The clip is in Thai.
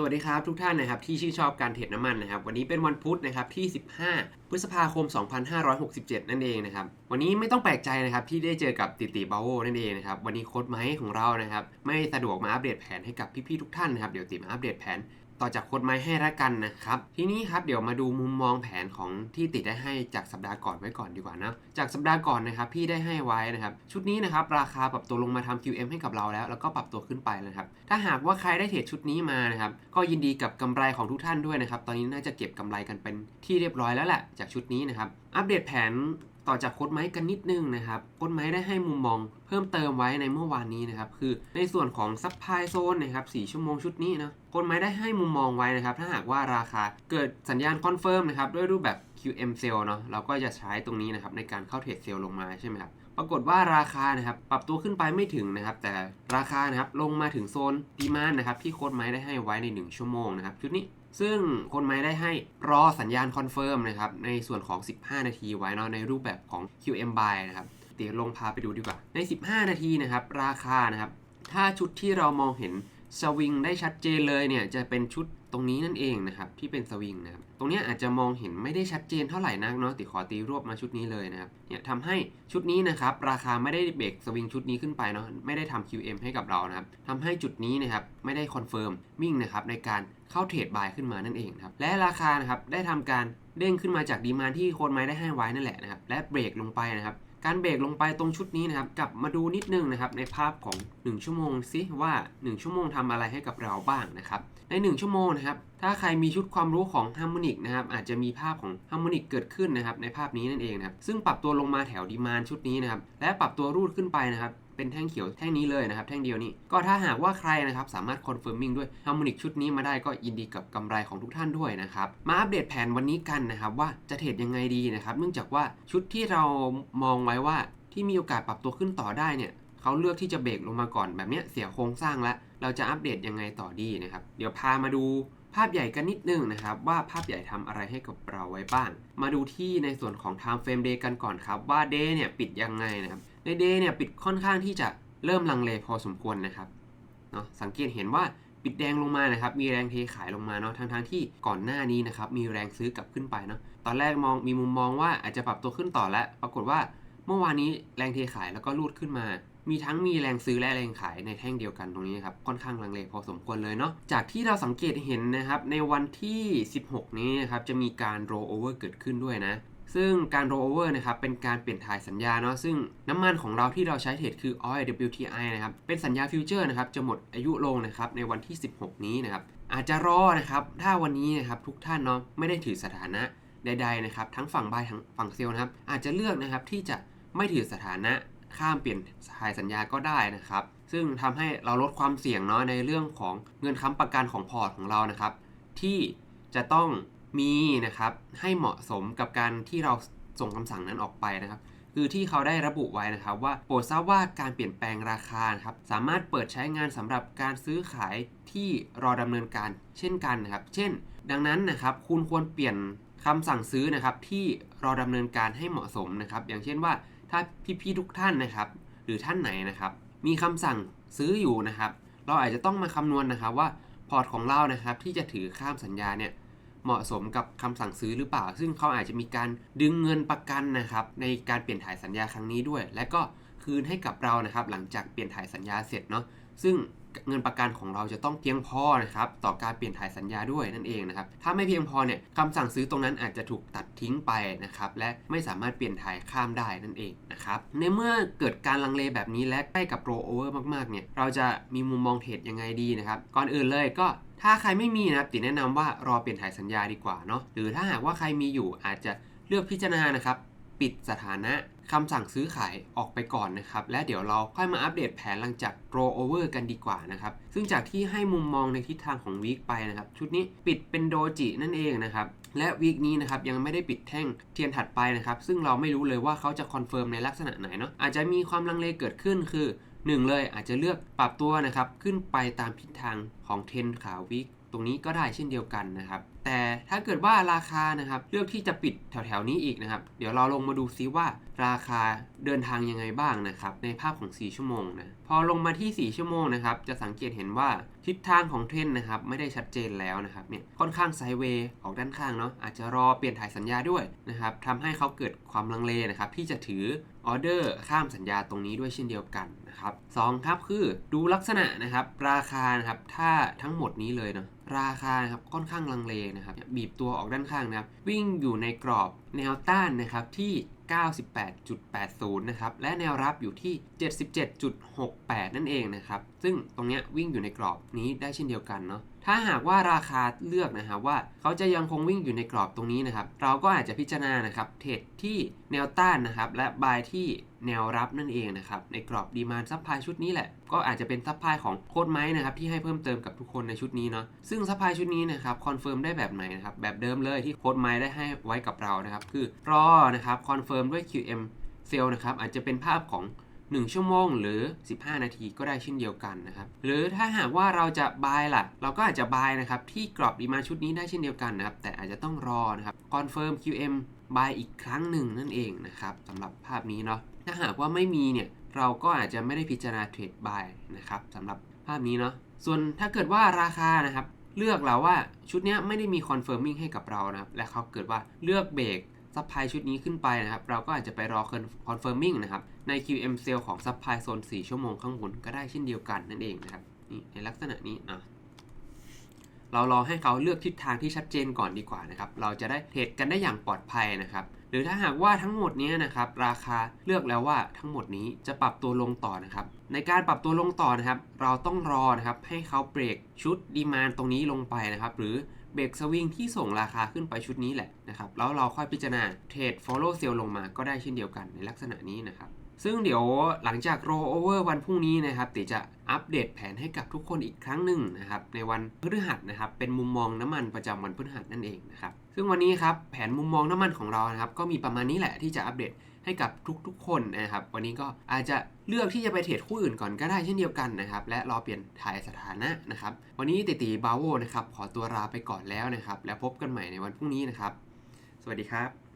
สวัสดีครับทุกท่านนะครับที่ชื่นชอบการเทรดน้ำมันนะครับวันนี้เป็นวันพุธนะครับที่ 15 พฤษภาคม 2567 นั่นเองนะครับวันนี้ไม่ต้องแปลกใจนะครับที่ได้เจอกับติติบาโวนั่นเองนะครับวันนี้โค้ดไม้ของเรานะครับไม่สะดวกมาอัปเดตแผนให้กับพี่ๆทุกท่านนะครับเดี๋ยวติมาอัปเดตแผน ต่อจากโค้ดไม้ให้ละกันนะครับ ทีนี้ครับเดี๋ยวมาดูมุมมองแผนของที่ติดได้ให้จากสัปดาห์ก่อนไว้ก่อนดีกว่านะจากสัปดาห์ก่อนนะครับพี่ได้ให้ไว้นะครับชุดนี้นะครับราคาปรับตัวลงมาทำ QM ให้กับเราแล้ว แล้วก็ปรับตัวขึ้นไปแล้วนะครับถ้าหากว่าใครได้เทรดชุดนี้มานะครับก็ยินดีกับกำไรของทุกท่านด้วยนะครับตอนนี้น่าจะเก็บกำไรกันเป็นที่เรียบร้อยแล้วแหละจากชุดนี้นะครับอัปเดตแผน ต่อจากโค้ดไม้กันนิดนึงนะครับโค้ดไม้ได้ให้มุมมอง เพิ่มเติมไว้ในเมื่อวานนี้นะครับคือในส่วนของซัพพลายโซนนะครับ4ชั่วโมงชุดนี้นะโค้ดไม้ได้ให้มุมมองไว้นะครับถ้าหากว่าราคาเกิดสัญญาณคอนเฟิร์มนะครับด้วยรูปแบบ QM sell เนาะเราก็จะใช้ตรงนี้นะครับในการเข้าเทรดเซลลงมาใช่ไหมครับปรากฏว่าราคานะครับปรับตัวขึ้นไปไม่ถึงนะครับ แต่ราคานะครับลงมาถึงโซนดีมานนะครับที่โค้ดไม้ได้ให้ไว้ใน 1 ชั่วโมงนะครับชุดนี้ ซึ่งคนไม้ได้ให้รอสัญญาณคอนเฟิร์มนะครับในส่วนของ 15 นาทีไว้เนาะในรูปแบบของ QM buy นะครับเดี๋ยวลงพาไปดูดีกว่า ใน 15 นาทีนะครับราคานะครับถ้าชุดที่เรามองเห็นสวิงได้ชัดเจนเลยเนี่ยจะเป็นชุด ตรงนี้นั่นเองนะครับที่เป็นสวิงนะครับตรงเนี้ยอาจจะมองเห็นไม่ได้ชัดเจนเท่าไหร่นักเนาะติขอตีรวบมาชุดนี้เลยนะครับเนี่ยทำให้ชุดนี้นะครับราคาไม่ได้เบรกสวิงชุดนี้ขึ้นไปเนาะไม่ได้ทำ QM ให้กับเรานะครับทำให้จุดนี้นะครับไม่ได้คอนเฟิร์มวิ่งนะครับในการเข้าเทรดบายขึ้นมานั่นเองครับและราคานะครับได้ทำการเด้งขึ้นมาจากดีมานที่โคนไม้ได้ให้ไว้นั่นแหละนะครับและเบรกลงไปนะครับ การเบรกลงไปตรงชุดนี้นะครับ กลับมาดูนิดนึงนะครับ ในภาพของ 1 ชั่วโมงซิว่า 1 ชั่วโมงทำอะไรให้กับเราบ้างนะครับ ใน 1 ชั่วโมงนะครับ ถ้าใครมีชุดความรู้ของฮาร์โมนิกนะครับ อาจจะมีภาพของฮาร์โมนิกเกิดขึ้นนะครับ ในภาพนี้นั่นเองนะครับ ซึ่งปรับตัวลงมาแถวดีมานชุดนี้นะครับ และปรับตัวรูดขึ้นไปนะครับ เป็นแท่งเขียวแท่งนี้เลยนะครับ แท่งเดียวนี้ ก็ถ้าหากว่าใครนะครับสามารถคอนเฟิร์มมิ่งด้วยฮาร์โมนิกชุดนี้มาได้ก็ยินดีกับกำไรของทุกท่านด้วยนะครับ มาอัปเดตแผนวันนี้กันนะครับว่าจะเทรดยังไงดีนะครับ เนื่องจากว่าชุดที่เรามองไว้ว่าที่มีโอกาสปรับตัวขึ้นต่อได้เนี่ยเขาเลือกที่จะเบรกลงมาก่อนแบบนี้เสียโครงสร้างแล้ว เราจะอัปเดตยังไงต่อดีนะครับ เดี๋ยวพามาดูภาพใหญ่กันนิดนึงนะครับ ว่าภาพใหญ่ทำอะไรให้กับเราไว้บ้าง มาดูที่ในส่วนของ time frame day กันก่อนครับ ว่า day เนี่ยปิดยังไงนะครับ ใน day เนี่ยปิดค่อนข้างที่จะเริ่มลังเลพอสมควรนะครับเนาะสังเกตเห็นว่าปิดแดงลงมานะครับ มีแรงเทขายลงมาเนาะทั้งทั้งๆที่ก่อนหน้านี้นะครับ มีแรงซื้อกลับขึ้นไปเนาะตอนแรกมองมีมุมมองว่าอาจจะปรับตัวขึ้นต่อแล้ว ปรากฏว่าเมื่อวานนี้แรงเทขายแล้วก็รูดขึ้นมา มีทั้งมีแรงซื้อและแรงขายในแท่งเดียวกันตรงนี้ครับค่อนข้างลังเลพอสมควรเลยเนาะจากที่เราสังเกตเห็นนะครับในวันที่ 16 นี้นะครับจะมีการ roll over เกิดขึ้นด้วยนะ ซึ่งการ roll over นะครับเป็นการเปลี่ยนถ่ายสัญญาเนาะซึ่งน้ำมันของเราที่เราใช้เทรดคือ oil WTI นะครับเป็นสัญญาฟิวเจอร์นะครับจะหมดอายุลงนะครับในวันที่ 16 นี้นะครับอาจจะรอนะครับถ้าวันนี้นะครับทุกท่านเนาะไม่ได้ถือสถานะใดๆนะครับทั้งฝั่งบายทั้งฝั่งเซลล์นะครับอาจจะเลือกนะครับที่จะไม่ถือสถานะข้ามเปลี่ยนสายสัญญาก็ได้นะครับ ซึ่งทำให้เราลดความเสี่ยงเนาะในเรื่องของเงินค้ำประกันของพอร์ตของเรานะครับที่จะต้อง มีนะครับให้เหมาะสมกับการที่เราส่งคำสั่งนั้นออกไปนะครับ คือที่เขาได้ระบุไว้นะครับ ว่าโปรดทราบว่าการเปลี่ยนแปลงราคาครับสามารถเปิดใช้งานสำหรับการซื้อขายที่รอดำเนินการเช่นกันนะครับ เช่น ดังนั้นนะครับ คุณควรเปลี่ยนคำสั่งซื้อนะครับ ที่รอดำเนินการให้เหมาะสมนะครับ อย่างเช่นว่าถ้าพี่ๆทุกท่านนะครับ หรือท่านไหนนะครับ มีคำสั่งซื้ออยู่นะครับ เราอาจจะต้องมาคำนวณนะครับว่าพอร์ตของเรานะครับที่จะถือข้ามสัญญาเนี่ย เหมาะสมกับคำสั่งซื้อหรือเปล่า ซึ่งเขาอาจจะมีการดึงเงินประกันนะครับในการเปลี่ยนถ่ายสัญญาครั้งนี้ด้วย และก็คืนให้กับเรานะครับหลังจากเปลี่ยนถ่ายสัญญาเสร็จเนาะซึ่ง เงินประกันของเราจะต้องเพียงพอนะครับต่อการเปลี่ยนถ่ายสัญญาด้วยนั่นเองนะครับถ้าไม่เพียงพอเนี่ยคำสั่งซื้อตรงนั้นอาจจะถูกตัดทิ้งไปนะครับและไม่สามารถเปลี่ยนถ่ายข้ามได้นั่นเองนะครับในเมื่อเกิดการลังเลแบบนี้และใกล้กับโรโอเวอร์มากๆเนี่ยเราจะมีมุมมองเทรดยังไงดีนะครับก่อนอื่นเลยก็ถ้าใครไม่มีนะครับติแนะนำว่ารอเปลี่ยนถ่ายสัญญาดีกว่าเนาะหรือถ้าหากว่าใครมีอยู่อาจจะเลือกพิจารณานะครับ ปิดสถานะคำสั่งซื้อขายออกไปก่อนนะครับ และเดี๋ยวเราค่อยมาอัปเดตแผนหลังจาก roll over กันดีกว่านะครับ ซึ่งจากที่ให้มุมมองในทิศทางของวีคไปนะครับ ชุดนี้ปิดเป็นโดจินั่นเองนะครับ และวีคนี้นะครับยังไม่ได้ปิดแท่งเทียนถัดไปนะครับ ซึ่งเราไม่รู้เลยว่าเขาจะคอนเฟิร์มในลักษณะไหนเนาะอาจจะมีความลังเลเกิดขึ้นคือหนึ่งเลยอาจจะเลือกปรับตัวนะครับขึ้นไปตามทิศทางของเทรนขาวิก ตรงนี้ก็ได้เช่นเดียวกันนะครับ แต่ถ้าเกิดว่าราคานะครับเลือกที่จะปิดแถวๆนี้อีกนะครับ เดี๋ยวเราลงมาดูซิว่าราคาเดินทางยังไงบ้างนะครับ ในภาพของ 4 ชั่วโมงนะพอลงมาที่ 4 ชั่วโมงนะครับ จะสังเกตเห็นว่าทิศทางของเทรนนะครับ ไม่ได้ชัดเจนแล้วนะครับเนี่ยค่อนข้างไซเวย์ออกด้านข้างเนาะอาจจะรอเปลี่ยนถ่ายสัญญาด้วยนะครับทำให้เขาเกิดความลังเลนะครับที่จะถือออเดอร์ข้ามสัญญาตรงนี้ด้วยเช่นเดียวกัน นะครับสองครับคือดูลักษณะนะครับ ราคานะครับถ้าทั้งหมดนี้เลยเนาะราคาครับค่อนข้างลังเลนะครับบีบตัวออกด้านข้างนะครับ วิ่งอยู่ในกรอบแนวต้านนะครับที่ 98.80 นะครับ และแนวรับอยู่ที่ 77.68 นั่นเองนะครับ ซึ่งตรงเนี้ยวิ่งอยู่ในกรอบนี้ได้เช่นเดียวกันเนาะ ถ้าหากว่าราคาเลือกนะครับว่าเขาจะยังคงวิ่งอยู่ในกรอบตรงนี้นะครับ เราก็อาจจะพิจารณานะครับเทรดที่แนวต้านนะครับและบายที่แนวรับนั่นเองนะครับในกรอบดีมานซัพพลายชุดนี้แหละ ก็อาจจะเป็นซัพพลายของโค้ดไม้นะครับที่ให้เพิ่มเติมกับทุกคนในชุดนี้เนาะซึ่งซัพพลายชุดนี้นะครับคอนเฟิร์มได้แบบไหนนะครับแบบเดิมเลยที่โค้ดไม้ได้ให้ไว้กับเรานะครับคือรอนะครับคอนเฟิร์มด้วย QM เซลนะครับอาจจะเป็นภาพของ 1 ชั่วโมงหรือ 15 นาทีก็ได้เช่นเดียวกันนะครับ หรือถ้าหากว่าเราจะบายล่ะ เราก็อาจจะบายนะครับ ที่กรอบดีมาชุดนี้ได้เช่นเดียวกันนะครับ แต่อาจจะต้องรอนะครับคอนเฟิร์ม QM บายอีกครั้งหนึ่งนั่นเองนะครับสำหรับภาพนี้เนาะถ้าหากว่าไม่มีเนี่ยเราก็อาจจะไม่ได้พิจารณาเทรดบายนะครับสำหรับภาพนี้เนาะส่วนถ้าเกิดว่าราคานะครับ เลือกเราว่าชุดนี้ไม่ได้มีคอนเฟิร์มมิ่งให้กับเรานะครับ และเขาเกิดว่าเลือกเบรกซัพพลายชุดนี้ขึ้นไปนะครับ เราก็อาจจะไปรอคอนเฟิร์มมิ่งนะครับ ใน QM Sale ของซัพพลายโซน4ชั่วโมงข้างบนก็ได้เช่นเดียวกันนั่นเองนะครับนี่ในลักษณะนี้นะเรารอให้เขาเลือกทิศทางที่ชัดเจนก่อนดีกว่านะครับเราจะได้เทรดกันได้อย่างปลอดภัยนะครับหรือถ้าหากว่าทั้งหมดนี้นะครับราคาเลือกแล้วว่าทั้งหมดนี้จะปรับตัวลงต่อนะครับในการปรับตัวลงต่อนะครับ เราต้องรอนะครับให้เขาเบรกชุดดีมานตรงนี้ลงไปนะครับหรือเบรกสวิงที่ส่งราคาขึ้นไปชุดนี้แหละนะครับแล้วเราค่อยพิจารณาเทรด follow sell ลงมาก็ได้เช่นเดียวกันในลักษณะนี้นะครับ ซึ่งเดี๋ยวหลังจาก roll over วันพรุ่งนี้นะครับติจะอัปเดตแผนให้กับทุกคนอีกครั้งหนึ่งนะครับในวันพฤหัสนะครับเป็นมุมมองน้ำมันประจำวันพฤหัสนั่นเองนะครับซึ่งวันนี้ครับแผนมุมมองน้ำมันของเรานะครับก็มีประมาณนี้แหละที่จะอัปเดตให้กับทุกๆ คนนะครับ วันนี้ก็อาจจะเลือกที่จะไปเทรดคู่อื่นก่อนก็ได้เช่นเดียวกันนะครับ และรอเปลี่ยนถ่ายสถานะนะครับ วันนี้ติตีบาโวนะครับขอตัวลาไปก่อนแล้วนะครับ แล้วพบกันใหม่ในวันพรุ่งนี้นะครับ สวัสดีครับ